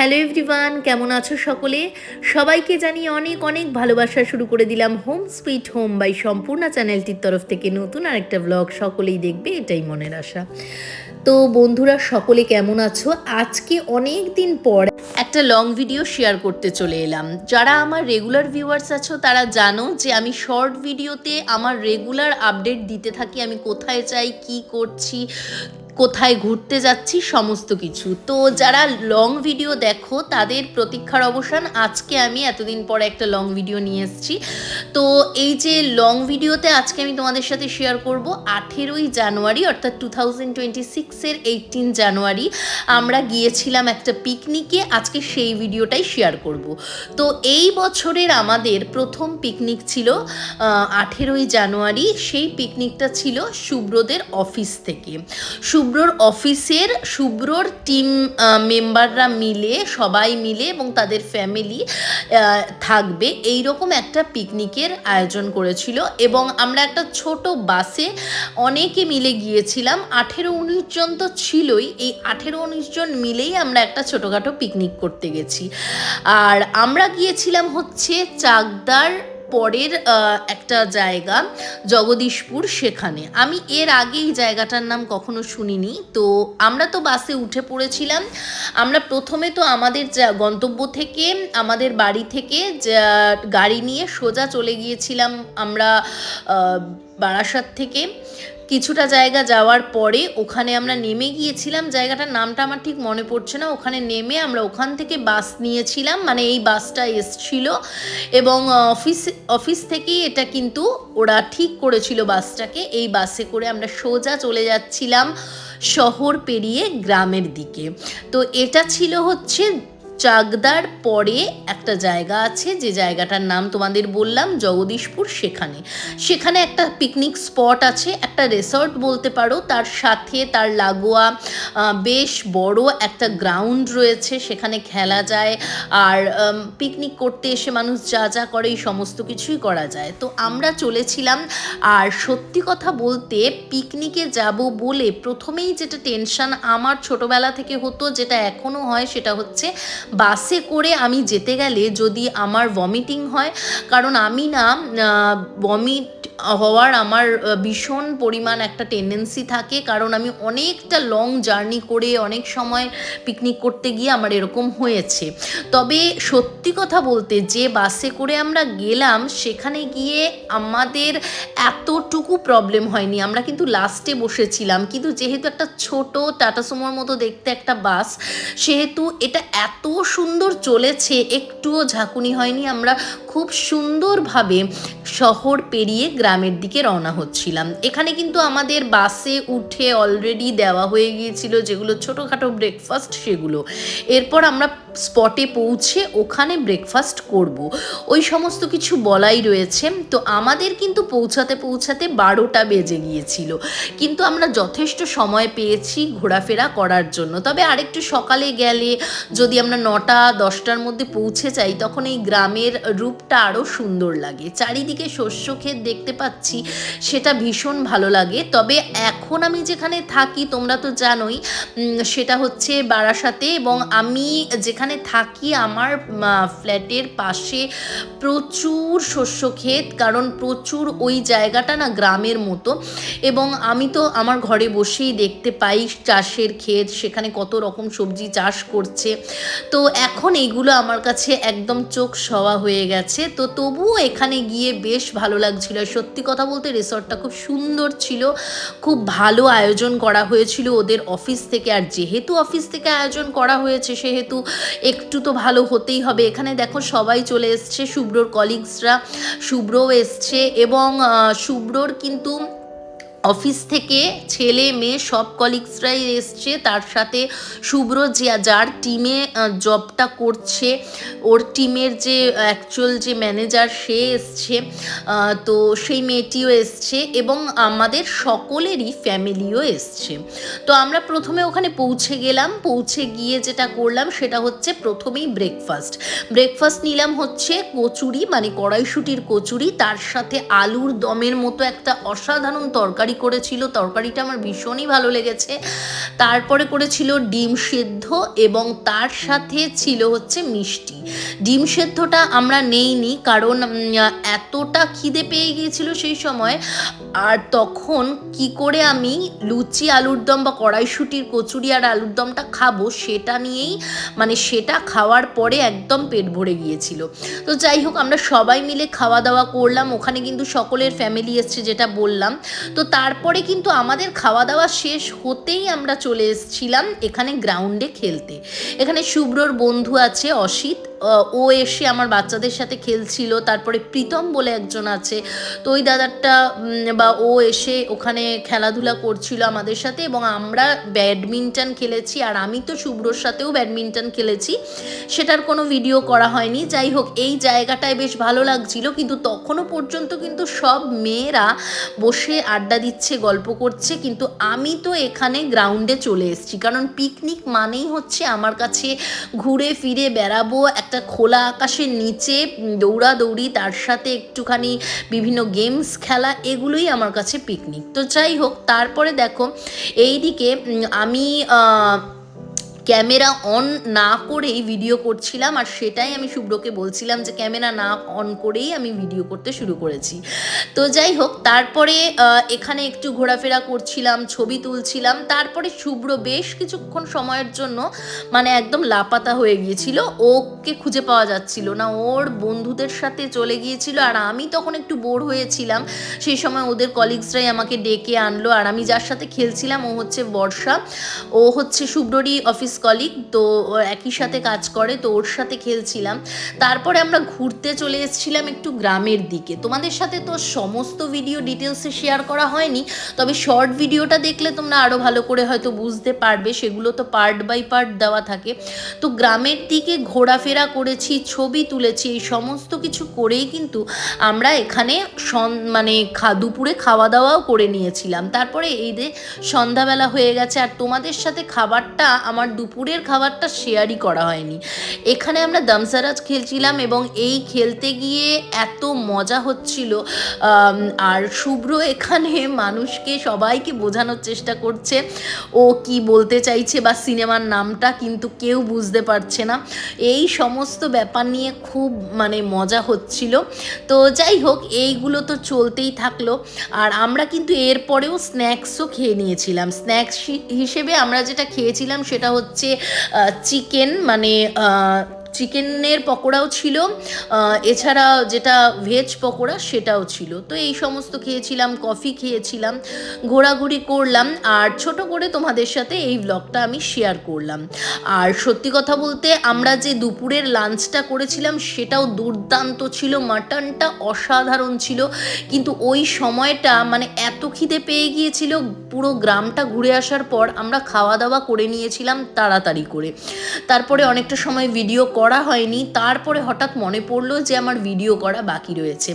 Hello everyone, কেমন আছো সকলে? সবাইকে জানিয়ে অনেক অনেক ভালোবাসা শুরু করে দিলাম home sweet home by Sampurna চ্যানেলটির তরফ থেকে নতুন আরেকটা ব্লগ সকলেই দেখবে, এটাই মনের আশা। তো বন্ধুরা, সকলে কেমন আছো? আজকে অনেক দিন পর একটা লং ভিডিও শেয়ার করতে চলে এলাম। যারা আমার রেগুলার ভিউয়ার্স আছো, তারা জানো যে আমি শর্ট ভিডিওতে আমার রেগুলার আপডেট দিতে থাকি। আমি কোথায় চাই কি করছি কোথায় ঘুরতে যাচ্ছি, সমস্ত কিছু। তো যারা লং ভিডিও দেখো, তাদের প্রতীক্ষার অবসান আজকে আমি এতদিন পরে একটা লং ভিডিও নিয়ে এসেছি। তো এই যে লং ভিডিওতে আজকে আমি তোমাদের সাথে শেয়ার করব, আঠেরোই জানুয়ারি অর্থাৎ টু থাউজেন্ড টোয়েন্টি সিক্সের এইটিন জানুয়ারি আমরা গিয়েছিলাম একটা পিকনিকে আজকে সেই ভিডিওটাই শেয়ার করব। তো এই বছরের আমাদের প্রথম পিকনিক ছিল আঠেরোই জানুয়ারি, সেই পিকনিকটা ছিল সুব্রদের অফিস থেকে। শুভ্রর অফিসের শুভ্রর টিম মেম্বাররা মিলে, সবাই মিলে এবং তাদের ফ্যামিলি থাকবে। এই রকম একটা পিকনিকের আয়োজন করেছিল এবং আমরা একটা ছোট বাসে অনেকে মিলে গিয়েছিলাম। আঠেরো উনিশ জন তো ছিলই। এই আঠেরো উনিশ জন মিলেই আমরা একটা ছোটোখাটো পিকনিক করতে গেছি। আর আমরা গিয়েছিলাম হচ্ছে চাকদার পরের একটা জায়গা জগদীশপুর সেখানে। আমি এর আগে এই জায়গাটার নাম কখনো শুনিনি। তো আমরা তো বাসে উঠে পড়েছিলাম। আমরা প্রথমে তো আমাদের গন্তব্য থেকে, আমাদের বাড়ি থেকে গাড়ি নিয়ে সোজা চলে গিয়েছিলাম আমরা বারাসাত থেকে। কিছুটা জায়গা যাওয়ার পরে ওখানে আমরা নেমে গিয়েছিলাম। জায়গাটার নামটা আমার ঠিক মনে পড়ছে না। ওখানে নেমে আমরা ওখান থেকে বাস নিয়েছিলাম। মানে এই বাসটা এসছিল এবং অফিস অফিস থেকেই এটা কিন্তু ওরা ঠিক করেছিল বাসটাকে। এই বাসে করে আমরা সোজা চলে যাচ্ছিলাম শহর পেরিয়ে গ্রামের দিকে। তো এটা ছিল হচ্ছে চাকদার পরে একটা জায়গা আছে, যে জায়গাটার নাম তোমাদের বললাম, জগদীশপুর সেখানে। সেখানে একটা পিকনিক স্পট আছে, একটা রেসর্ট বলতে পারো। তার সাথে তার লাগোয়া বেশ বড় একটা গ্রাউন্ড রয়েছে, সেখানে খেলা যায়। আর পিকনিক করতে এসে মানুষ যা যা করে, এই সমস্ত কিছুই করা যায়। তো আমরা চলেছিলাম, আর সত্যি কথা বলতে পিকনিকে যাব বলে প্রথমেই যেটা টেনশন আমার ছোটবেলা থেকে হতো, যেটা এখনও হয়, সেটা হচ্ছে বাসে করে আমি যেতে গেলে যদি আমার ভমিটিং হয় কারণ আমি না ভমিট হওয়ার আমার ভীষণ পরিমাণ একটা টেন্ডেন্সি থাকে। কারণ আমি অনেকটা লং জার্নি করে অনেক সময় পিকনিক করতে গিয়ে আমার এরকম হয়েছে। তবে সত্যি কথা বলতে যে বাসে করে আমরা গেলাম, সেখানে গিয়ে আমাদের এতটুকু প্রবলেম হয়নি। আমরা কিন্তু লাস্টে বসেছিলাম। কিন্তু যেহেতু একটা ছোট টাটা সুমোর মতো দেখতে একটা বাস সেহেতু এটা এত সুন্দর চলেছে, একটুও ঝাঁকুনি হয়নি। আমরা খুব সুন্দরভাবে শহর পেরিয়ে গ্রামের দিকে রওনা হচ্ছিলাম। এখানে কিন্তু আমাদের বাসে উঠে অলরেডি দেওয়া হয়ে গিয়েছিল যেগুলো ছোটোখাটো ব্রেকফাস্ট সেগুলো। এরপর আমরা স্পটে পৌঁছে ওখানে ব্রেকফাস্ট করব। ওই সমস্ত কিছু বলাই রয়েছে। তো আমাদের কিন্তু পৌঁছাতে পৌঁছাতে বারোটা বেজে গিয়েছিল। কিন্তু আমরা যথেষ্ট সময় পেয়েছি ঘোরাফেরা করার জন্য। তবে আরেকটু সকালে গেলে যদি আমরা নটা, দশটার মধ্যে পৌঁছে যাই, তখন এই গ্রামের রূপটা আরও সুন্দর লাগে। চারিদিকে শস্য ক্ষেত দেখতে পাচ্ছি, সেটা ভীষণ ভালো লাগে। তবে এখন আমি যেখানে থাকি, তোমরা তো জানোই সেটা হচ্ছে বারাসাতে এবং আমি যেখানে থাকি আমার ফ্ল্যাটের পাশে প্রচুর শস্য ক্ষেত, কারণ প্রচুর ওই জায়গাটা না গ্রামের মতো। এবং আমি তো আমার ঘরে বসেই দেখতে পাই চাষের ক্ষেত, সেখানে কত রকম সবজি চাষ করছে। তো এখন এইগুলো আমার কাছে একদম চোখ সওয়া হয়ে গেছে। তো তবুও এখানে গিয়ে বেশ ভালো লাগছিল। সত্যি কথা বলতে রিসর্টটা খুব সুন্দর ছিল, খুব ভালো আয়োজন করা হয়েছিল ওদের অফিস থেকে। আর যেহেতু অফিস থেকে আয়োজন করা হয়েছে, সেহেতু একটু তো ভালো হতেই হবে। এখানে দেখো সবাই চলে এসছে, শুভ্রর কলিগসরা শুভ্রও এসছে এবং শুভ্রর কিন্তু অফিস থেকে ছেলে, মেয়ে সব কলিগসরাই এসছে। তার সাথে শুভ্র যে যার টিমে জবটা করছে। ওর টিমের যে অ্যাকচুয়াল যে ম্যানেজার সে এসছে। তো সেই মেয়েটিও এসছে এবং আমাদের সকলেরই ফ্যামিলিও এসছে। তো আমরা প্রথমে ওখানে পৌঁছে গেলাম। পৌঁছে গিয়ে যেটা করলাম, সেটা হচ্ছে প্রথমেই ব্রেকফাস্ট ব্রেকফাস্ট নিলাম হচ্ছে কচুরি মানে কড়াইশুটির কচুরি। তার সাথে আলুর দমের মতো একটা অসাধারণ তরকারি করেছিল, তরকারিটা আমার ভীষণই ভালো লেগেছে। তারপরে করেছিল ডিম সেদ্ধ এবং তার সাথে ছিল হচ্ছে মিষ্টি। ডিম সেদ্ধটা আমরা নেইনি কারণ এতটা খিদে পেয়ে গিয়েছিল সেই সময়। আর তখন কি করে আমি লুচি, আলুর দম বা কড়াইশুটির কচুরি আর আলুর দমটা খাব সেটা নিয়েই মানে সেটা খাওয়ার পরে একদম পেট ভরে গিয়েছিল। তো যাই হোক, আমরা সবাই মিলে খাওয়া দাওয়া করলাম। ওখানে কিন্তু সকলের ফ্যামিলি এসছে যেটা বললাম। তো তারপরে কিন্তু আমাদের খাওয়া দাওয়া শেষ হতেই আমরা চলে এসেছিলাম এখানে গ্রাউন্ডে খেলতে। এখানে শুভ্রর বন্ধু আছে অসিত। ও এসে আমার বাচ্চাদের সাথে খেলছিল, তারপরে প্রীতম বলে একজন আছে। তো ওই দাদারটা বা ও এসে ওখানে খেলাধুলা করছিল আমাদের সাথে এবং আমরা ব্যাডমিন্টন খেলেছি আর আমি তো শুভ্রর সাথেও ব্যাডমিন্টন খেলেছি। সেটার কোনো ভিডিও করা হয়নি। যাই হোক, এই জায়গাটায় বেশ ভালো লাগছিল, কিন্তু তখনও পর্যন্ত কিন্তু সব মেয়েরা বসে আড্ডা দিচ্ছে, গল্প করছে, কিন্তু আমি তো এখানে গ্রাউন্ডে চলে এসেছি। কারণ পিকনিক মানেই হচ্ছে আমার কাছে ঘুরে ফিরে বেড়াবো একটা খোলা আকাশের নিচে দৌড়াদৌড়ি, তার সাথে একটুখানি বিভিন্ন গেমস খেলা, এগুলোই আমার কাছে পিকনিক তো যাই হোক, তারপরে দেখো এই দিকে আমি ক্যামেরা অন না করেই ভিডিও করছিলাম, আর সেটাই আমি শুভ্রকে বলছিলাম যে ক্যামেরা না অন করেই আমি ভিডিও করতে শুরু করেছি। তো যাই হোক, তারপরে এখানে একটু ঘোরাফেরা করছিলাম, ছবি তুলছিলাম, তারপরে শুভ্র বেশ কিছুক্ষণ সময়ের জন্য মানে একদম লাপাতা হয়ে গিয়েছিল, ওকে খুঁজে পাওয়া যাচ্ছিল না, ওর বন্ধুদের সাথে চলে গিয়েছিল, আর আমি তখন একটু বোর হয়েছিলাম, সেই সময় ওদের কলিগসরাই আমাকে ডেকে আনলো, আর আমি যার সাথে খেলছিলাম ও হচ্ছে বর্ষা, ও হচ্ছে শুভ্ররই অফিস কলিগ তো একই সাথে কাজ করে তো ওর সাথে খেলছিলাম। তারপরে আমরা ঘুরতে চলে এসেছিলাম একটু গ্রামের দিকে। তোমাদের সাথে তো সমস্ত ভিডিও ডিটেলসে শেয়ার করা হয়নি তবে শর্ট ভিডিওটা দেখলে তোমরা আরও ভালো করে হয়তো বুঝতে পারবে সেগুলো তো পার্ট বাই পার্ট দেওয়া থাকে। তো গ্রামের দিকে ঘোরাফেরা করেছি ছবি তুলেছি এই সমস্ত কিছু করেই কিন্তু আমরা এখানে সন- মানে খা দুপুরে খাওয়া দাওয়াও করে নিয়েছিলাম। তারপরে এই যে সন্ধ্যাবেলা হয়ে গেছে আর তোমাদের সাথে খাবারটা আমার দুপুরের খাবারটা শেয়ারই করা হয়নি। এখানে আমরা দামসারাজ খেলছিলাম এবং এই খেলতে গিয়ে এত মজা হচ্ছিল আর শুভ্র এখানে মানুষকে সবাইকে বোঝানোর চেষ্টা করছে। ও কি বলতে চাইছে বা সিনেমার নামটা কিন্তু কেউ বুঝতে পারছে না। এই সমস্ত ব্যাপার নিয়ে খুব মানে মজা হচ্ছিল। তো যাই হোক, এইগুলো তো চলতেই থাকল। আর আমরা কিন্তু এরপরেও স্ন্যাক্সও খেয়ে নিয়েছিলাম। স্ন্যাক্স হিসেবে আমরা যেটা খেয়েছিলাম সেটা হচ্ছে চিকেন মানে চিকেনের পকোড়াও ছিল এছাড়া যেটা ভেজ পকোড়া সেটাও ছিল। তো এই সমস্ত খেয়েছিলাম কফি খেয়েছিলাম, ঘোরাঘুরি করলাম, আর ছোট করে তোমাদের সাথে এই ব্লগটা আমি শেয়ার করলাম। আর সত্যি কথা বলতে আমরা যে দুপুরের লাঞ্চটা করেছিলাম, সেটাও দুর্দান্ত ছিল মাটনটা অসাধারণ ছিল। কিন্তু ওই সময়টা মানে এত খিদে পেয়ে গিয়েছিল, পুরো গ্রামটা ঘুরে আসার পর আমরা খাওয়া দাওয়া করে নিয়েছিলাম তাড়াতাড়ি করে। তারপরে অনেকটা সময় ভিডিও করা হয়নি। তারপরে হঠাৎ মনে পড়ল যে আমার ভিডিও করা বাকি রয়েছে।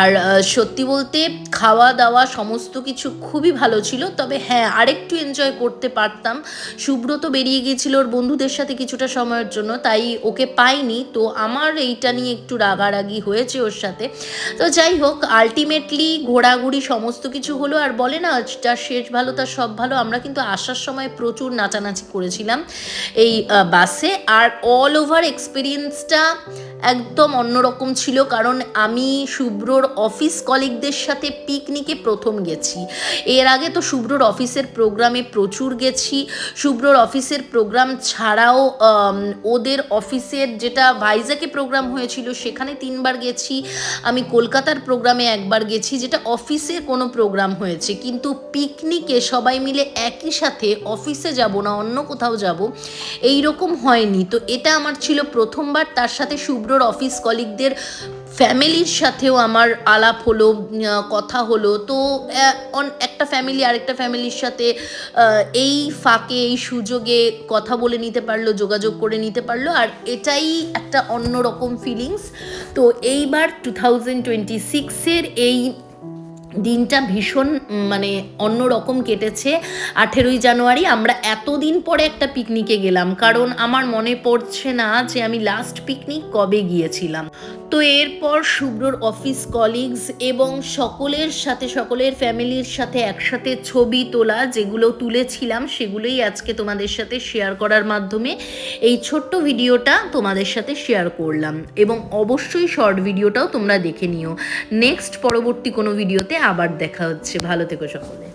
আর সত্যি বলতে খাওয়া দাওয়া সমস্ত কিছু খুবই ভালো ছিল। তবে হ্যাঁ আরেকটু এনজয় করতে পারতাম। সুব্রত বেরিয়ে গিয়েছিল ওর বন্ধুদের সাথে কিছুটা সময়ের জন্য, তাই ওকে পাইনি। তো আমার এইটা নিয়ে একটু রাগারাগি হয়েছে ওর সাথে। তো যাই হোক আলটিমেটলি ঘোরাঘুরি সমস্ত কিছু হলো। আর বলে না যার শেষ ভালো তার সব ভালো। আমরা কিন্তু আসার সময় প্রচুর নাচানাচি করেছিলাম এই বাসে। আর অল ওভার এক্সপিরিয়েন্সটা একদম অন্যরকম ছিল, কারণ আমি শুভ্রর অফিস কলিগদের সাথে পিকনিকে প্রথম গেছি। এর আগে তো শুভ্রর অফিসের প্রোগ্রামে প্রচুর গেছি। শুভ্রর অফিসের প্রোগ্রাম ছাড়াও ওদের অফিসের যেটা ভাইজাকে প্রোগ্রাম হয়েছিল, সেখানে তিনবার গেছি। আমি কলকাতার প্রোগ্রামে একবার গেছি, যেটা অফিসের কোনো প্রোগ্রাম হয়েছে। কিন্তু পিকনিকে সবাই মিলে একই সাথে অফিসে যাব না, অন্য কোথাও যাব এই রকম হয়নি। তো এটা আমার ছিল প্রথমবার তার সাথে শুভ্রর অফিস কলিগদের ফ্যামিলির সাথেও আমার আলাপ হলো কথা হলো। তো একটা ফ্যামিলি আরেকটা ফ্যামিলির সাথে এই ফাঁকে, এই সুযোগে কথা বলে নিতে পারল, যোগাযোগ করে নিতে পারল। আর এটাই একটা অন্যরকম ফিলিংস তো এইবার টু থাউজেন্ড টোয়েন্টি সিক্সের এই দিনটা ভীষণ মানে অন্য রকম কেটেছে। আঠেরোই জানুয়ারি আমরা এতদিন পরে একটা পিকনিকে গেলাম। কারণ আমার মনে পড়ছে না যে আমি লাস্ট পিকনিক কবে গিয়েছিলাম। তো এরপর শুভ্রর অফিস কলিগস এবং সকলের সাথে, সকলের ফ্যামিলির সাথে একসাথে ছবি তোলা যেগুলো তুলেছিলাম, সেগুলোই আজকে তোমাদের সাথে শেয়ার করার মাধ্যমে এই ছোট্ট ভিডিওটা তোমাদের সাথে শেয়ার করলাম। এবং অবশ্যই শর্ট ভিডিওটাও তোমরা দেখে নিও। নেক্সট পরবর্তী কোনো ভিডিওতে আবার দেখা হচ্ছে। ভালো থেকো সকলে।